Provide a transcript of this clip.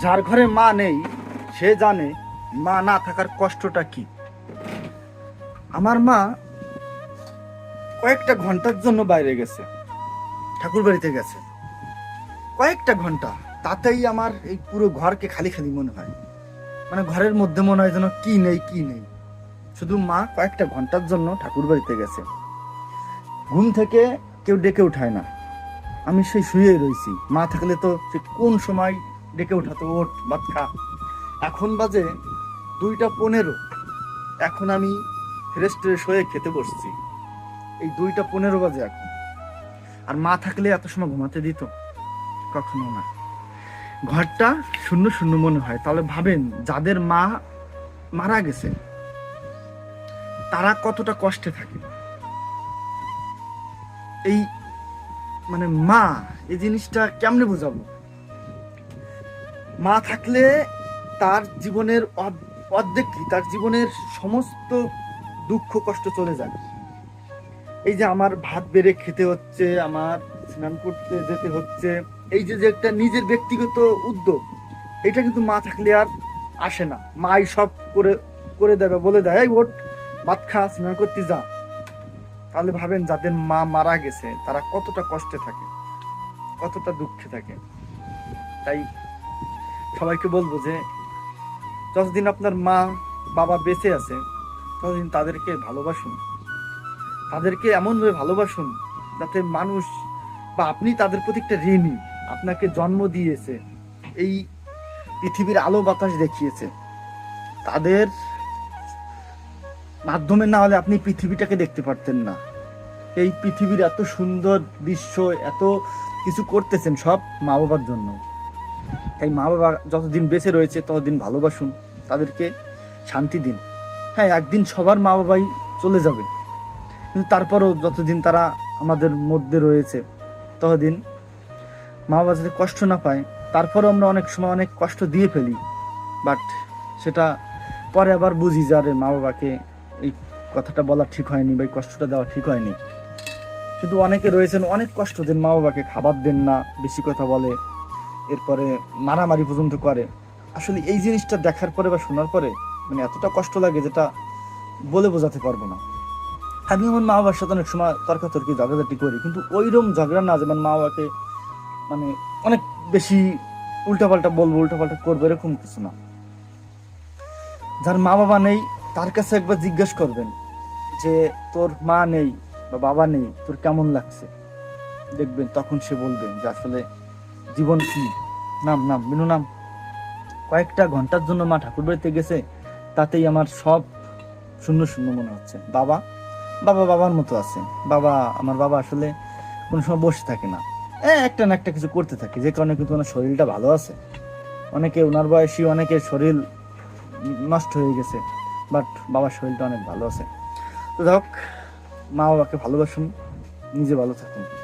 যার ঘরে মা নেই, সে জানে মা না থাকার কষ্টটা কি। আমার মা কয়েকটা ঘণ্টার জন্য বাইরে গেছে, ঠাকুর বাড়িতে গেছে। কয়েকটা ঘণ্টা, তাতেই আমার এই পুরো ঘরকে খালি খালি মনে হয়। মানে ঘরের মধ্যে মনে হয় যেন কি নেই কি নেই। শুধু মা কয়েকটা ঘণ্টার জন্য ঠাকুর বাড়িতে গেছে। ঘুম থেকে কেউ ডেকে উঠায় না। আমি সেই শুয়ে রয়েছি। মা থাকলে তো সে কোন সময় ডেকে উঠাতো ওঠ ভাত খা। এখন বাজে দুইটা পনেরো। এখন আমি ফ্রেশ ট্রেশ হয়ে খেতে বসছি। এই দুইটা পনেরো বাজে এখন। আর মা থাকলে এত সময় ঘুমাতে দিত? কখনো না। ঘরটা শূন্য শূন্য মনে হয়। তাহলে ভাবেন, যাদের মা মারা গেছে, তারা কতটা কষ্টে থাকে? এই মানে মা, এই জিনিসটা কেমনে বোঝাবো? মা থাকলে তার জীবনের অর্ধেক তার জীবনের সমস্ত দুঃখ, কষ্ট চলে যায়। এই যে আমার ভাত বেড়ে খেতে হচ্ছে, আমার স্নান করতে যেতে হচ্ছে, এই যে একটা নিজের ব্যক্তিগত উদ্যোগ, এটা কিন্তু মা থাকলে আর আসে না। মাই সব করে করে দেবে, বলে দেয়, এই ওঠ, ভাত খা, স্নান করতে যা। তাহলে ভাবেন যাদের মা মারা গেছে, তারা কতটা কষ্টে থাকে, কতটা দুঃখে থাকে। তাই সবাইকে বলব যে, যতদিন আপনার মা, বাবা বেঁচে আছে, ততদিন তাদেরকে ভালোবাসুন। তাদেরকে এমনভাবে ভালোবাসুন যাতে মানুষ বা আপনি তাদের প্রতি একটা ঋণী আপনাকে জন্ম দিয়েছে, এই পৃথিবীর আলো বাতাস দেখিয়েছে। তাদের মাধ্যমে না হলে আপনি পৃথিবীটাকে দেখতে পারতেন না। এই পৃথিবীর এত সুন্দর দৃশ্য, এত কিছু করতেছেন সব মা বাবার জন্য। তাই মা বাবা যতদিন বেঁচে রয়েছে, ততদিন ভালোবাসুন। তাদেরকে শান্তি দিন। হ্যাঁ একদিন সবার মা বাবাই চলে যাবে। কিন্তু তারপরও যতদিন তারা আমাদের মধ্যে রয়েছে, ততদিন মা বাবা যাতে কষ্ট না পায়, তারপরও আমরা অনেক সময় অনেক কষ্ট দিয়ে ফেলি। বাট সেটা পরে আবার বুঝি যে, আরে মা বাবাকে এই কথাটা বলা ঠিক হয়নি বা এই কষ্টটা দেওয়া ঠিক হয়নি। কিন্তু অনেকে রয়েছেন, অনেক কষ্ট দেন মা বাবাকে খাবার দেন না, বেশি কথা বলে। এরপরে মারামারি পর্যন্ত করে। আসলে এই জিনিসটা দেখার পরে বা শোনার পরে মানে এতটা কষ্ট লাগে যেটা বলে বোঝাতে পারব না। আমি আমার মা বাবার সাথে অনেক সময় তর্কাতর্কি, ঝগড়াঝাটি করি, কিন্তু ওইরকম ঝগড়া না যেমন মা বাবাকে মানে অনেক বেশি উল্টাপাল্টা বলব, উল্টাপাল্টা করব, এরকম কিছু না। যার মা বাবা নেই, তার কাছে একবার জিজ্ঞেস করবেন যে, তোর মা নেই বা বাবা নেই, তোর কেমন লাগছে? দেখবেন তখন সে বলবেন যে, আসলে জীবন কি? নাম নাম বিনু নাম। কয়েকটা ঘণ্টার জন্য মা ঠাকুর বাড়িতে গেছে, তাতেই আমার সব শূন্য শূন্য মনে হচ্ছে। বাবা বাবা বাবার মতো আছে। বাবা, আমার বাবা আসলে কোনো সময় বসে থাকে না। একটা না একটা কিছু করতে থাকে, যে কারণে কিন্তু ওনার শরীরটা ভালো আছে। অনেকে ওনার বয়সী, অনেকের শরীর নষ্ট হয়ে গেছে, বাট বাবার শরীরটা অনেক ভালো আছে। তো যাই হোক, মা বাবাকে ভালোবাসুন, নিজে ভালো থাকুন।